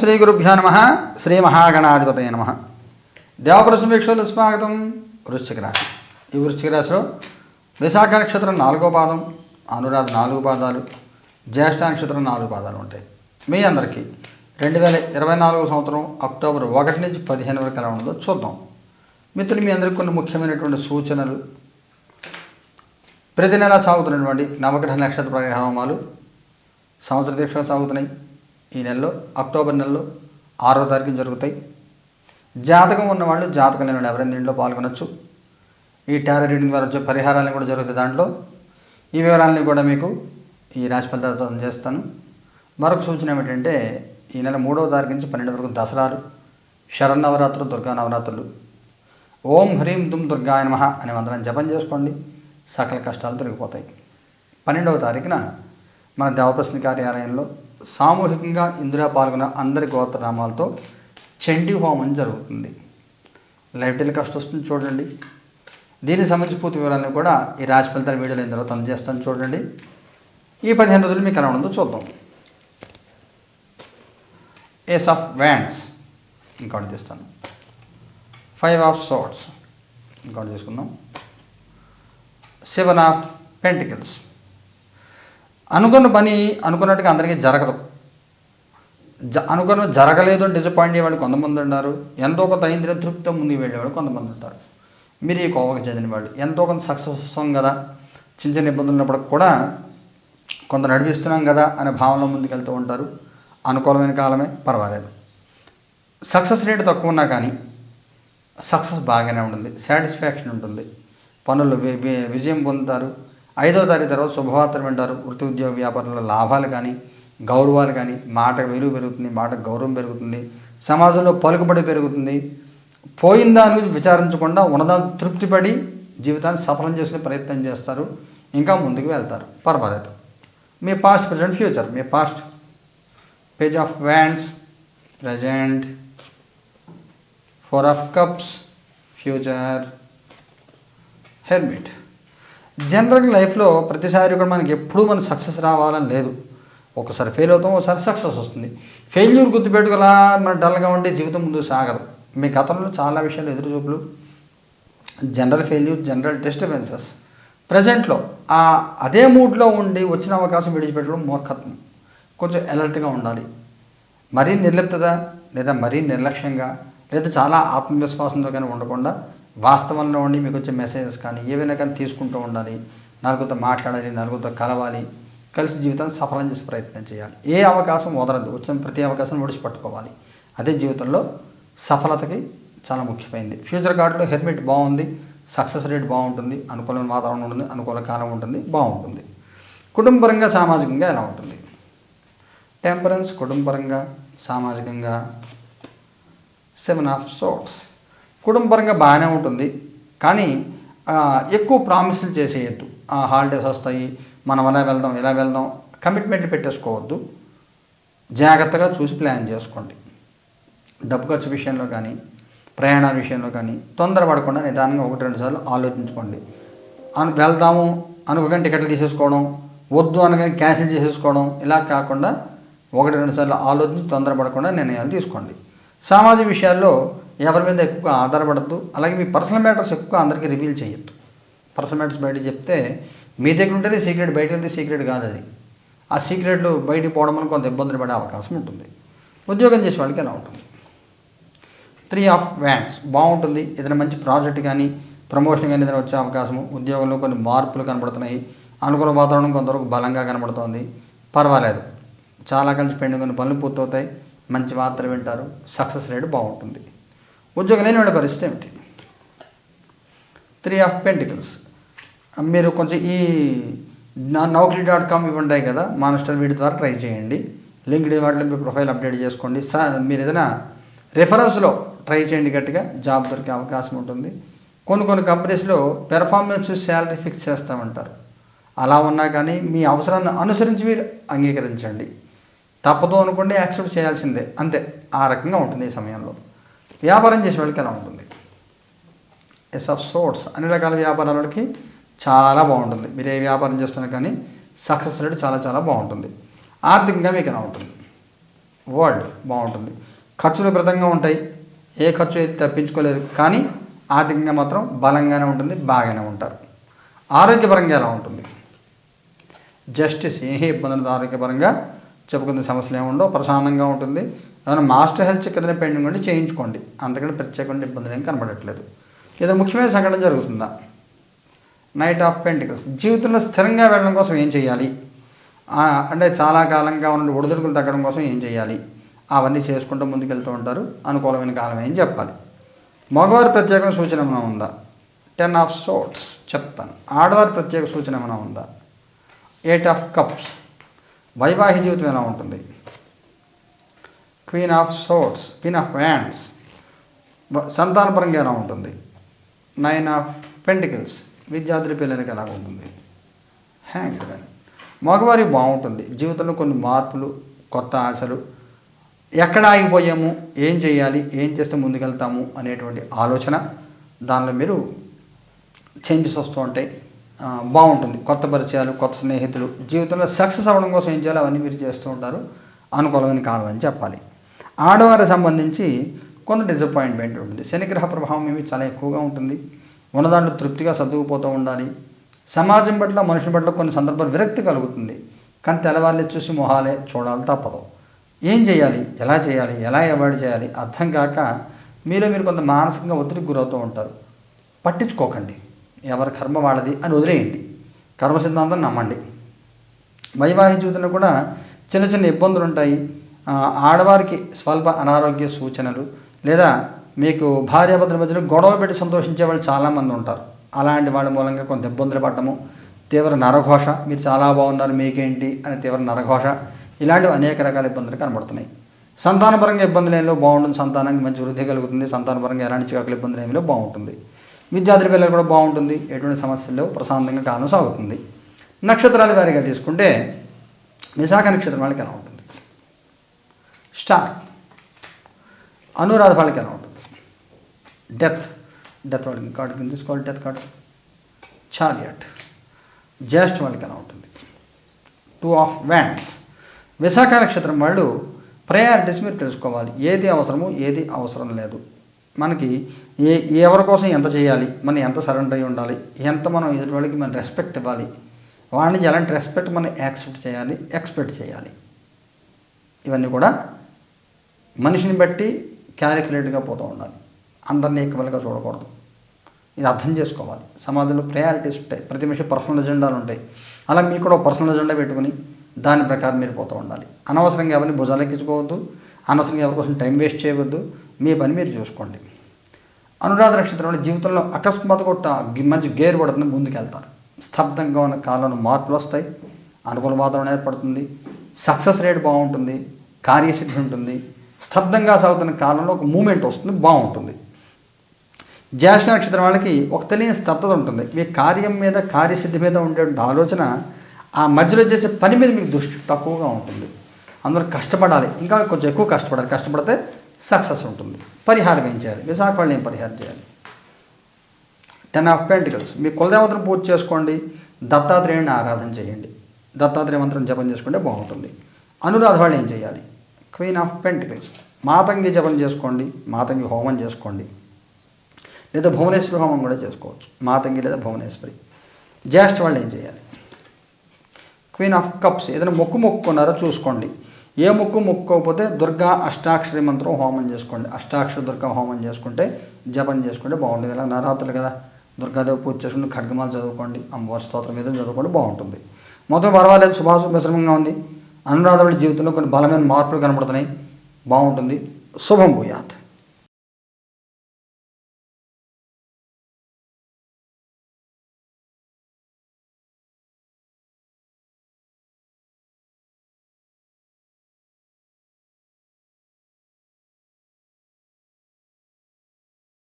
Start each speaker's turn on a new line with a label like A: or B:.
A: శ్రీ గురుభ్యో నమ. శ్రీ మహాగణాధిపతయ నమ. దేవప్రసింవీక్షలు స్వాగతం. వృశ్చిక రాశి. ఈ వృశ్చిక రాశిలో విశాఖ నక్షత్రం నాలుగో పాదం అనురాధ నాలుగు పాదాలు జ్యేష్ఠ నక్షత్రం నాలుగు పాదాలు ఉంటాయి. మీ అందరికీ రెండు వేల ఇరవై నాలుగో సంవత్సరం అక్టోబర్ ఒకటి నుంచి పదిహేను వరకు ఎలా ఉండదో చూద్దాం. మిత్రులు మీ అందరికీ కొన్ని ముఖ్యమైనటువంటి సూచనలు. ప్రతి నెల సాగుతున్నటువంటి నవగ్రహ నక్షత్ర పరిహామాలు సంవత్సర దీక్షలు సాగుతున్నాయి. ఈ నెలలో అక్టోబర్ నెలలో ఆరో తారీఖు జరుగుతాయి. జాతకం ఉన్నవాళ్ళు జాతకం లేని ఎవరైనా దీంట్లో పాల్గొనొచ్చు. ఈ టారో రీడింగ్ ద్వారా వచ్చే పరిహారాలను కూడా జరుగుతాయి దాంట్లో. ఈ వివరాలని కూడా మీకు ఈ రాశి ఫలితాలతో అందజేస్తాను మరొక సూచన ఏమిటంటే ఈ నెల మూడవ తారీఖు నుంచి పన్నెండు వరకు దసరాలు శరన్నవరాత్రులు దుర్గా నవరాత్రులు. ఓం హ్రీం దుమ్ దుర్గాయ నమః అనే మంత్రం జపం చేసుకోండి. సకల కష్టాలు తొలగిపోతాయి. పన్నెండవ తారీఖున మన దేవప్రశ్న కార్యాలయంలో సామూహికంగా ఇందులో పాల్గొన్న అందరి గోత్రనామాలతో చండీ హోమం జరుగుతుంది. లైవ్ టెలికాస్ట్ వస్తుంది చూడండి. దీనికి సంబంధించి పూర్తి వివరాలను కూడా ఈ రాశి ఫలితాల వీడియోలు అయిన తర్వాత అందజేస్తాను చూడండి. ఈ పదిహేను రోజులు మీకు ఎలా ఉందో చూద్దాం. ఏస్ ఆఫ్ వ్యాండ్స్ ఇంకోటి తీస్తాను. ఫైవ్ ఆఫ్ సోట్స్ ఇంకోటి తీసుకుందాం. సెవెన్ ఆఫ్ పెంటికల్స్ అనుకున్న పని అనుకున్నట్టుగా అందరికీ జరగదు. జ అనుకున్న జరగలేదు అని డిసప్పాయింట్ అయ్యేవాళ్ళు కొంతమంది ఉన్నారు. ఎంతో కొంత అయిందిలో తృప్తితో ముందుకు వెళ్ళేవాళ్ళు కొంతమంది ఉంటారు. మీరు ఈ కోవకు చెందిన వాళ్ళు ఎంతో కొంత సక్సెస్ వస్తాం కదా. చిన్న చిన్న ఇబ్బందులు ఉన్నప్పుడు కూడా కొంత నడిపిస్తున్నాం కదా అనే భావనలో ముందుకెళ్తూ ఉంటారు. అనుకూలమైన కాలమే పర్వాలేదు. సక్సెస్ రేట్ తక్కువ ఉన్నా కానీ సక్సెస్ బాగానే ఉంటుంది. సాటిస్ఫాక్షన్ ఉంటుంది. పనులు వి- విజయం పొందుతారు. ఐదో తారీఖు తర్వాత శుభవార్తలు వింటారు. వృత్తి ఉద్యోగ వ్యాపారంలో లాభాలు కానీ గౌరవాలు కానీ మాటకు విలువ పెరుగుతుంది మాటకు గౌరవం పెరుగుతుంది సమాజంలో పలుకుబడి పెరుగుతుంది. పోయిన దాని గురించి విచారించకుండా ఉన్నదాన్ని తృప్తిపడి జీవితాన్ని సఫలం చేసుకునే ప్రయత్నం చేస్తారు. ఇంకా ముందుకు వెళ్తారు. పర్వాలేదు. మీ past present future. Me past. Page of wands present four of cups future. Helmet. General లైఫ్లో ప్రతిసారి కూడా మనకి ఎప్పుడూ మన సక్సెస్ రావాలని లేదు. ఒకసారి ఫెయిల్ అవుతాం ఒకసారి సక్సెస్ వస్తుంది. ఫెయిల్యూర్ గుర్తుపెట్టుకోలా మన డల్గా ఉంటే జీవితం ముందు సాగదు. మీ గతంలో చాలా విషయాలు ఎదురుచూపులు జనరల్ ఫెయిల్యూర్ జనరల్ డిస్టర్బెన్సెస్ ప్రజెంట్లో ఆ అదే మూడ్లో ఉండి వచ్చిన అవకాశం విడిచిపెట్టడం మూర్ఖత్వం. కొంచెం అలర్ట్గా ఉండాలి. మరీ నిర్లిప్తత లేదా మరీ నిర్లక్ష్యంగా లేదా చాలా ఆత్మవిశ్వాసంతో కానీ ఉండకుండా వాస్తవంలో ఉండి మీకు వచ్చే మెసేజెస్ కానీ ఏవైనా కానీ తీసుకుంటూ ఉండాలి నలుగురితో మాట్లాడాలి నలుగురితో కలవాలి కలిసి జీవితాన్ని సఫలం చేసే ప్రయత్నం చేయాలి. ఏ అవకాశం వదలదు వచ్చిన ప్రతి అవకాశం ఒడిచి పట్టుకోవాలి అదే జీవితంలో సఫలతకి చాలా ముఖ్యమైనది. ఫ్యూచర్ కార్డులో హెల్మెట్ బాగుంది సక్సెస్ రేట్ బాగుంటుంది అనుకూలమైన వాతావరణం ఉంటుంది అనుకూల కాలం ఉంటుంది బాగుంటుంది. కుటుంబపరంగా సామాజికంగా ఎలా ఉంటుంది? టెంపరెన్స్ కుటుంబపరంగా సామాజికంగా సెవెన్ ఆఫ్ సోట్స్ కుటుంబపరంగా బాగానే ఉంటుంది. కానీ ఎక్కువ ప్రామిసులు చేసేయద్దు. హాలిడేస్ వస్తాయి మనం ఎలా వెళ్దాం ఎలా వెళ్దాం కమిట్మెంట్లు పెట్టేసుకోవద్దు. జాగ్రత్తగా చూసి ప్లాన్ చేసుకోండి. డబ్బు ఖర్చు విషయంలో కానీ ప్రయాణాల విషయంలో కానీ తొందరపడకుండా నిదానంగా ఒకటి రెండు సార్లు ఆలోచించుకోండి. అను వెళ్దాము అనుకోగానే టికెట్లు తీసేసుకోవడం వద్దు అనగానే క్యాన్సిల్ చేసేసుకోవడం ఇలా కాకుండా ఒకటి రెండు సార్లు ఆలోచించి తొందరపడకుండా నిర్ణయాలు తీసుకోండి. సామాజిక విషయాల్లో ఎవరి మీద ఎక్కువ ఆధారపడద్దు. అలాగే మీ పర్సనల్ మ్యాటర్స్ ఎక్కువ అందరికీ రివీల్ చేయొద్దు. పర్సనల్ మ్యాటర్స్ బయట చెప్తే మీ దగ్గర ఉంటేనే సీక్రెట్ బయట వెళ్తే సీక్రెట్ కాదు అది. ఆ సీక్రెట్లు బయటికి పోవడం వల్ల కొంత ఇబ్బందులు పడే అవకాశం ఉంటుంది. ఉద్యోగం చేసే వాళ్ళకి ఎలా ఉంటుంది. త్రీ ఆఫ్ వ్యాండ్స్ బాగుంటుంది. ఏదైనా మంచి ప్రాజెక్ట్ కానీ ప్రమోషన్ కానీ ఏదైనా వచ్చే అవకాశము. ఉద్యోగంలో కొన్ని మార్పులు కనబడుతున్నాయి. అనుకూల వాతావరణం కొంతవరకు బలంగా కనబడుతోంది. పర్వాలేదు. చాలా కలిసి పెండింగ్ కొన్ని పనులు పూర్తవుతాయి. మంచి వార్తలు వింటారు. సక్సెస్ రేట్ బాగుంటుంది. ఉద్యోగం లేని వాళ్ళ పరిస్థితి ఏమిటి? త్రీ ఆఫ్ పెంటికల్స్ మీరు కొంచెం ఈ నౌకరీ డాట్ కామ్ ఇవి ఉంటాయి కదా మానస్టర్ వీటి ద్వారా ట్రై చేయండి. లింక్డ్ వాటిలో మీ ప్రొఫైల్ అప్డేట్ చేసుకోండి. సా మీరు ఏదైనా రెఫరెన్స్లో ట్రై చేయండి గట్టిగా జాబ్ దొరికే అవకాశం ఉంటుంది. కొన్ని కొన్ని కంపెనీస్లో పెర్ఫార్మెన్స్ శాలరీ ఫిక్స్ చేస్తామంటారు. అలా ఉన్నా కానీ మీ అవసరాన్ని అనుసరించి మీరు అంగీకరించండి. తప్పదు అనుకోండి యాక్సెప్ట్ చేయాల్సిందే. అంతే. ఆ రకంగా ఉంటుంది ఈ సమయంలో. వ్యాపారం చేసే వాళ్ళకి ఎలా ఉంటుంది. ఎస్ ఆఫ్ సోర్ట్స్ అన్ని రకాల వ్యాపారాలకి చాలా బాగుంటుంది. మీరు ఏ వ్యాపారం చేస్తున్నా కానీ సక్సెస్ రేట్ చాలా చాలా బాగుంటుంది. ఆర్థికంగా మీకు ఎలా ఉంటుంది? వరల్డ్ బాగుంటుంది. ఖర్చులు విపరీతంగా ఉంటాయి. ఏ ఖర్చు అయితే తప్పించుకోలేరు కానీ ఆర్థికంగా మాత్రం బలంగానే ఉంటుంది బాగానే ఉంటారు. ఆరోగ్యపరంగా ఎలా ఉంటుంది? జస్టిస్ ఏ ఇబ్బందులు ఆరోగ్యపరంగా చెప్పుకునే సమస్యలు ఏముండవు ప్రశాంతంగా ఉంటుంది. ఏమైనా మాస్టర్ హెల్త్ చెక్ ఏదైనా పెండింగ్ ఉంటే చేయించుకోండి. అంతకంటే ప్రత్యేకమైన ఇబ్బందులు ఏం కనబడట్లేదు. ఏదో ముఖ్యమైన సంఘటన జరుగుతుందా? నైట్ ఆఫ్ పెంటికల్స్ జీవితంలో స్థిరంగా వెళ్ళడం కోసం ఏం చేయాలి? అంటే చాలా కాలంగా ఉన్న ఒడిదుడుకులు తగ్గడం కోసం ఏం చేయాలి? అవన్నీ చేసుకుంటూ ముందుకెళ్తూ ఉంటారు. అనుకూలమైన కాలం ఏం చెప్పాలి? మగవారి ప్రత్యేక సూచన ఏమైనా ఉందా? టెన్ ఆఫ్ సోట్స్ చెప్తాను. ఆడవారి ప్రత్యేక సూచన ఏమైనా ఉందా? ఎయిట్ ఆఫ్ కప్స్ వైవాహిక జీవితం ఎలా ఉంటుంది? Queen of swords queen of hands సంతానపరంగా ఎలా ఉంటుంది? నైన్ ఆఫ్ పెంటికల్స్ విద్యార్థుల పిల్లలకి ఎలా ఉంటుంది? హ్యాంగ్ మగవారి బాగుంటుంది. జీవితంలో కొన్ని మార్పులు కొత్త ఆశలు. ఎక్కడ ఆగిపోయాము? ఏం చేయాలి? ఏం చేస్తే ముందుకెళ్తాము? అనేటువంటి ఆలోచన దానిలో మీరు చేంజెస్ వస్తూ ఉంటాయి. బాగుంటుంది. కొత్త పరిచయాలు కొత్త స్నేహితులు. జీవితంలో సక్సెస్ అవ్వడం కోసం ఏం చేయాలి అవన్నీ మీరు చేస్తూ ఉంటారు. అనుకూలమైన కాలం అని చెప్పాలి. ఆడవారికి సంబంధించి కొంత డిసప్పాయింట్మెంట్ ఉంటుంది. శనిగ్రహ ప్రభావం ఏమి చాలా ఎక్కువగా ఉంటుంది. ఉన్నదాంట్లో తృప్తిగా సర్దుకుపోతూ ఉండాలి. సమాజం పట్ల మనుషుల పట్ల కొన్ని సందర్భాలు విరక్తి కలుగుతుంది. కానీ తెల్లవారులే చూసి మొహాలే చూడాలి తప్పదు. ఏం చేయాలి? ఎలా చేయాలి? ఎలా అవాయిడ్ చేయాలి? అర్థం కాక మీలో మీరు కొంత మానసికంగా ఒత్తిడికి గురవుతూ ఉంటారు. పట్టించుకోకండి. ఎవరి కర్మ వాళ్ళది అని వదిలేయండి. కర్మ సిద్ధాంతం నమ్మండి. వైవాహిక జీవితంలో కూడా చిన్న చిన్న ఇబ్బందులు ఉంటాయి ఆడవారికి స్వల్ప అనారోగ్య సూచనలు లేదా మీకు భార్యాభర్తల మధ్యలో గొడవ పెట్టి సంతోషించే వాళ్ళు చాలామంది ఉంటారు. అలాంటి వాళ్ళ మూలంగా కొంత ఇబ్బందులు పడటము తీవ్ర నరఘోష మీరు చాలా బాగున్నారు మీకేంటి? అని తీవ్ర నరఘోష ఇలాంటివి అనేక రకాల ఇబ్బందులు కనబడుతున్నాయి. సంతానపరంగా ఇబ్బందులు ఏమిలో బాగుంటుంది? సంతానానికి మంచి వృద్ధి కలుగుతుంది. సంతానపరంగా ఎలాంటి చికాకులు ఇబ్బందులు ఏమిలో బాగుంటుంది? విద్యార్థుల పిల్లలు కూడా బాగుంటుంది. ఎటువంటి సమస్యలు ప్రశాంతంగా కాలం సాగుతుంది. నక్షత్రాల వారిగా తీసుకుంటే విశాఖ నక్షత్రం వాళ్ళకి ఎలా ఉంటుంది? స్టార్ అనురాధ వాళ్ళకి ఎలా ఉంటుంది డెత్ డెత్ వాళ్ళకి కార్డు కింద తీసుకోవాలి డెత్ కార్డు చారియట్ జ్యేష్ఠ వాళ్ళకి ఎలా ఉంటుంది. టూ ఆఫ్ వ్యాండ్స్ విశాఖ నక్షత్రం వాళ్ళు ప్రయారిటీస్ మీరు తెలుసుకోవాలి. ఏది అవసరమో ఏది అవసరం లేదు. మనకి ఏ ఎవరి కోసం ఎంత చేయాలి? మనం ఎంత సరెండర్ అయి ఉండాలి? ఎంత మనం ఎదుటి వాళ్ళకి మనం రెస్పెక్ట్ ఇవ్వాలి? వాళ్ళ నుంచి ఎలాంటి రెస్పెక్ట్ మనం యాక్సెప్ట్ చేయాలి? ఎక్స్పెక్ట్ చేయాలి. ఇవన్నీ కూడా మనిషిని బట్టి క్యాలిక్యులేట్గా పోతూ ఉండాలి. అందరినీ ఈక్వల్గా చూడకూడదు. ఇది అర్థం చేసుకోవాలి. సమాజంలో ప్రయారిటీస్ ఉంటాయి. ప్రతి మనిషి పర్సనల్ ఎజెండాలు ఉంటాయి. అలా మీకు కూడా పర్సనల్ ఎజెండా పెట్టుకుని దాని ప్రకారం మీరు పోతూ ఉండాలి. అనవసరంగా ఎవరిని భుజాలెక్కించుకోవద్దు అనవసరంగా ఎవరికోసం టైం వేస్ట్ చేయవద్దు. మీ పని మీరు చూసుకోండి. అనురాధ నక్షత్రంలో జీవితంలో అకస్మాత్తుగా ఒక మంచి గేర్ పడుతుంది ముందుకెళ్తారు. స్తబ్దంగా ఉన్న కాలంలో మార్పులు వస్తాయి. అనుకూల వాతావరణం ఏర్పడుతుంది. సక్సెస్ రేట్ బాగుంటుంది. కార్యసిద్ధి ఉంటుంది. స్తబ్దంగా సాగుతున్న కాలంలో ఒక మూమెంట్ వస్తుంది బాగుంటుంది. జ్యేష్ఠ నక్షత్రం వాళ్ళకి ఒక తెలియని స్తబ్దత ఉంటుంది. మీ కార్యం మీద కార్యసిద్ధి మీద ఉండే ఆలోచన ఆ మధ్యలో చేసే పని మీద మీకు దృష్టి తక్కువగా ఉంటుంది. అందరూ కష్టపడాలి. ఇంకా కొంచెం ఎక్కువ కష్టపడాలి. కష్టపడితే సక్సెస్ ఉంటుంది. పరిహారం ఏం చేయాలి? విశాఖ వాళ్ళు ఏం పరిహారం చేయాలి? Ten of pentacles. మీ కులదేవతను పూజ చేసుకోండి. దత్తాత్రేయుని ఆరాధన చేయండి. దత్తాత్రేయ మంత్రం జపం చేసుకుంటే బాగుంటుంది. అనురాధ వాళ్ళు ఏం చేయాలి? Queen of pentacles. మాతంగి జపం చేసుకోండి మాతంగి హోమం చేసుకోండి. లేదా భువనేశ్వరి హోమం కూడా చేసుకోవచ్చు. మాతంగి లేదా భువనేశ్వరి. జ్యేష్ఠ వాళ్ళు ఏం చేయాలి? Queen of cups. ఏదైనా మొక్కు మొక్కుకున్నారో చూసుకోండి. ఏ మొక్కు మొక్కుకోకపోతే దుర్గా అష్టాక్షరి మంత్రం హోమం చేసుకోండి. అష్టాక్షర దుర్గా హోమం చేసుకుంటే జపం చేసుకుంటే బాగుంటుంది. ఇలా నవరాత్రులు కదా. దుర్గాదేవి పూజ చేసుకుంటే ఖడ్గమాలు చదువుకోండి. అమ్మవారి స్తోత్రం మీద చదువుకోండి బాగుంటుంది. మొత్తం పర్వాలేదు. శుభాశుభ మిశ్రమంగా ఉంది. అనురాధవుడి జీవితంలో కొన్ని బలమైన మార్పులు కనబడుతున్నాయి. బాగుంటుంది. శుభం భూయాత్.